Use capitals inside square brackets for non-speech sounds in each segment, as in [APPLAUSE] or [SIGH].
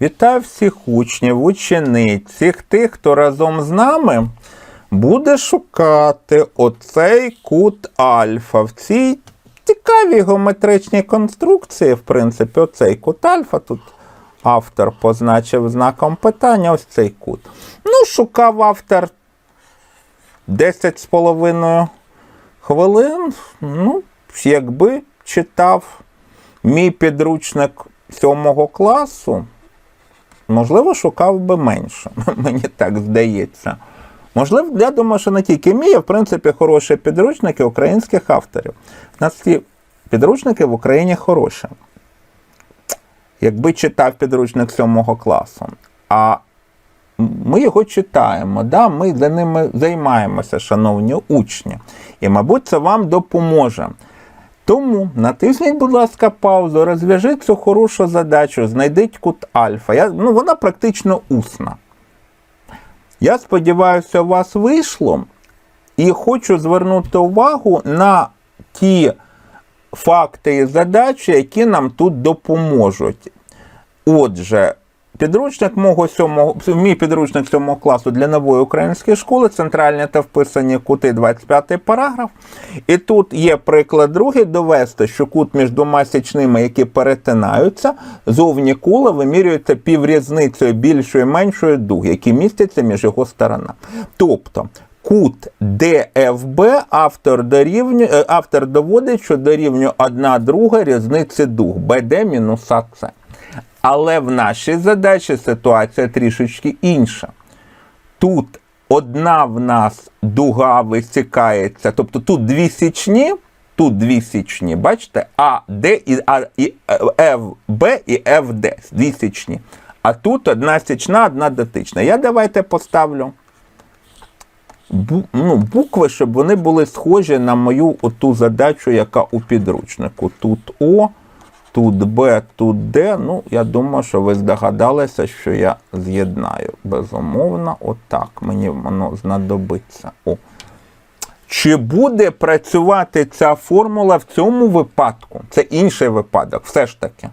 Вітаю всіх учнів, учениць, всіх тих, хто разом з нами буде шукати оцей кут альфа. В цій цікавій геометричній конструкції, в принципі, оцей кут альфа. Тут автор позначив знаком питання ось цей кут. Ну, шукав автор 10 з половиною хвилин. Ну, якби читав мій підручник сьомого класу, можливо, шукав би менше. [LAUGHS] Мені так здається. Можливо, я думаю, що не тільки мій, а в принципі хороші підручники українських авторів. У нас ці підручники в Україні хороші. Якби читав підручник сьомого класу. А ми його читаємо, да? ми за ними займаємося, шановні учні. І, мабуть, це вам допоможе. Тому натисніть, будь ласка, паузу, розв'яжіть цю хорошу задачу, знайдіть кут альфа. Я, ну, вона практично усна. Я сподіваюся, у вас вийшло. І хочу звернути увагу на ті факти і задачі, які нам тут допоможуть. Отже, підручник мого сьомого, мій підручник сьомого класу для нової української школи, центральні та вписані кути, 25 параграф. І тут є приклад другий довести, що кут між двома січними, які перетинаються, зовні кула вимірюється піврізницею більшої і меншої дуг, які містяться між його сторонами. Тобто. Кут ДФБ автор дорівнює, е, автор доводить, що дорівнює 1 друга різниці дуг БД мінус АЦ. Але в нашій задачі ситуація трішечки інша. Тут одна в нас дуга висікається, тобто тут дві січні, тут дві січні, бачите, А, Д і, а, і Ф, Б і ФД, дві січні. А тут одна січна, одна дотична. Я давайте поставлю бу, ну, букви, щоб вони були схожі на мою оту задачу, яка у підручнику. Тут О, тут Б, тут Д. Ну, я думаю, що ви здогадалися, що я з'єднаю. Безумовно, отак. Мені воно знадобиться. О. Чи буде працювати ця формула в цьому випадку? Це інший випадок, все ж таки.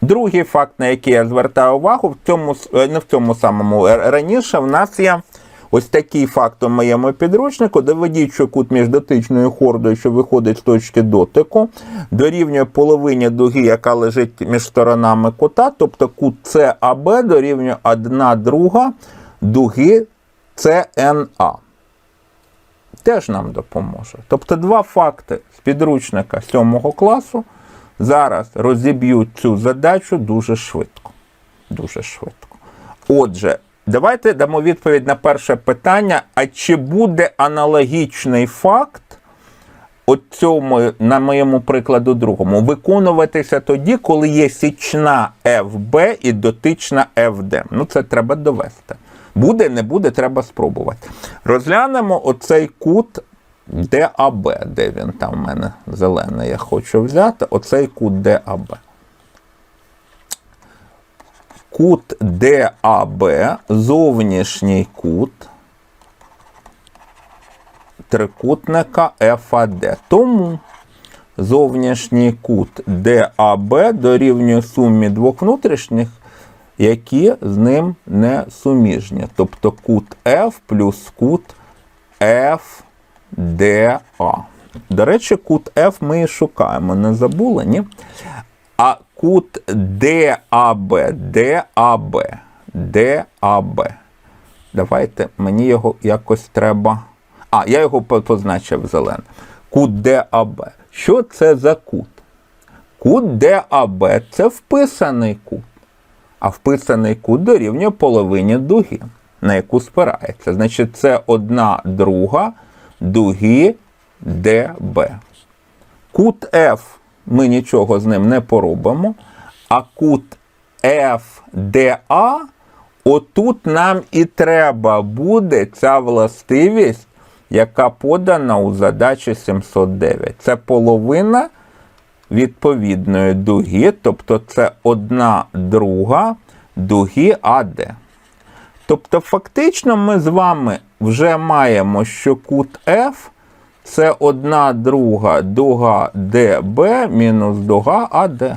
Другий факт, на який я звертаю увагу, в цьому, не в цьому самому е, раніше, в нас є ось такий факт у моєму підручнику. Доведіть, що кут між дотичною хордою, що виходить з точки дотику, дорівнює половині дуги, яка лежить між сторонами кута, тобто кут САБ дорівнює 1 друга дуги СНА. Теж нам допоможе. Тобто два факти з підручника 7 класу зараз розіб'ють цю задачу дуже швидко. Дуже швидко. Отже, давайте дамо відповідь на перше питання: а чи буде аналогічний факт от цьому, на моєму прикладу другому, виконуватися тоді, коли є січна ФБ і дотична ФД? Ну, це треба довести. Буде, не буде, треба спробувати. Розглянемо оцей кут ДАБ, де він там в мене зелений, я хочу взяти. Оцей кут ДАБ. Кут ДАБ, зовнішній кут трикутника ФАД. Тому зовнішній кут ДАБ дорівнює сумі двох внутрішніх, які з ним не суміжні. Тобто кут F плюс кут FDA. До речі, кут F ми і шукаємо, не забули, ні? А кут DAB, DAB, DAB. Давайте мені його якось треба. А, я його позначив зеленим. Кут DAB. Що це за кут? Кут DAB це вписаний кут. А вписаний кут дорівнює половині дуги, на яку спирається. Значить, це одна друга дуги DB. Кут F ми нічого з ним не поробимо. А кут FDA, отут нам і треба буде ця властивість, яка подана у задачі 709. Це половина відповідної дуги, тобто це одна друга дуги АД. Тобто, фактично, ми з вами вже маємо, що кут F це одна друга дуга ДБ мінус дуга АД.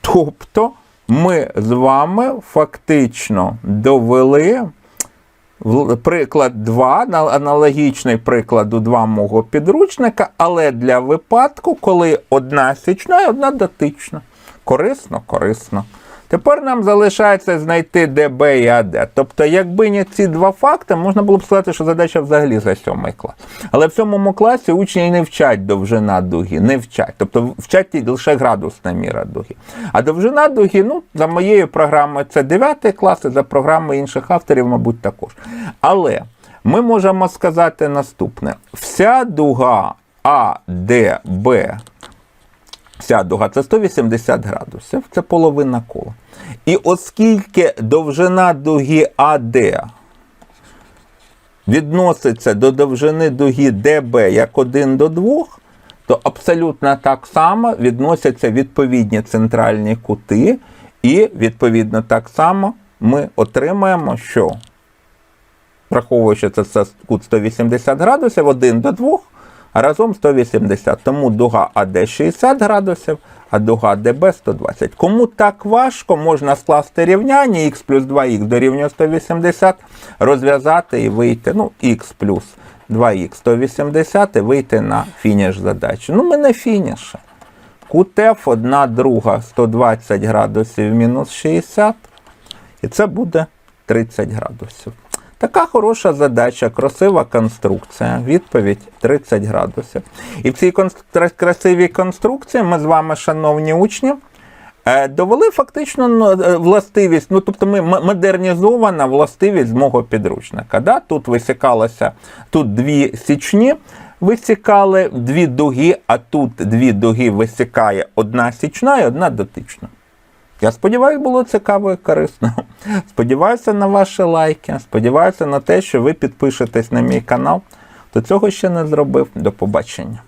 Тобто ми з вами фактично довели приклад 2, на- аналогічний прикладу 2 мого підручника, але для випадку, коли одна січна і одна дотична. Корисно, корисно. Тепер нам залишається знайти ДБ і АД. Тобто, якби не ці два факти, можна було б сказати, що задача взагалі за сьомий клас. Але в сьомому класі учні не вчать довжина дуги, не вчать. Тобто вчать лише градусна міра дуги. А довжина дуги, ну, за моєю програмою, це 9 клас, і за програмою інших авторів, мабуть, також. Але ми можемо сказати наступне: вся дуга АДБ Вся дуга це 180 градусів, це половина кола. І оскільки довжина дуги АД відноситься до довжини дуги ДБ як 1 до 2, то абсолютно так само відносяться відповідні центральні кути, і відповідно так само ми отримаємо, що враховуючи це кут 180 градусів, 1 до 2, а разом 180. Тому дуга АД 60 градусів, а дуга ДБ 120. Кому так важко, можна скласти рівняння х плюс 2х дорівнює 180, розв'язати і вийти, ну, х плюс 2х 180 і вийти на фініш задачі. Ну, ми не фініші. Кут F 1 друга 120 градусів мінус 60. І це буде 30 градусів. Така хороша задача, красива конструкція. Відповідь 30 градусів. І в цій красивій конструкції ми з вами, шановні учні, е, довели фактично ну, е, властивість, ну тобто ми модернізована властивість з мого підручника. Да? Тут висікалося, тут дві січні висікали, дві дуги, а тут дві дуги висікає одна січна і одна дотична. Я сподіваюся, було цікаво і корисно. Сподіваюся на ваші лайки. Сподіваюся на те, що ви підпишетесь на мій канал. До цього ще не зробив. До побачення.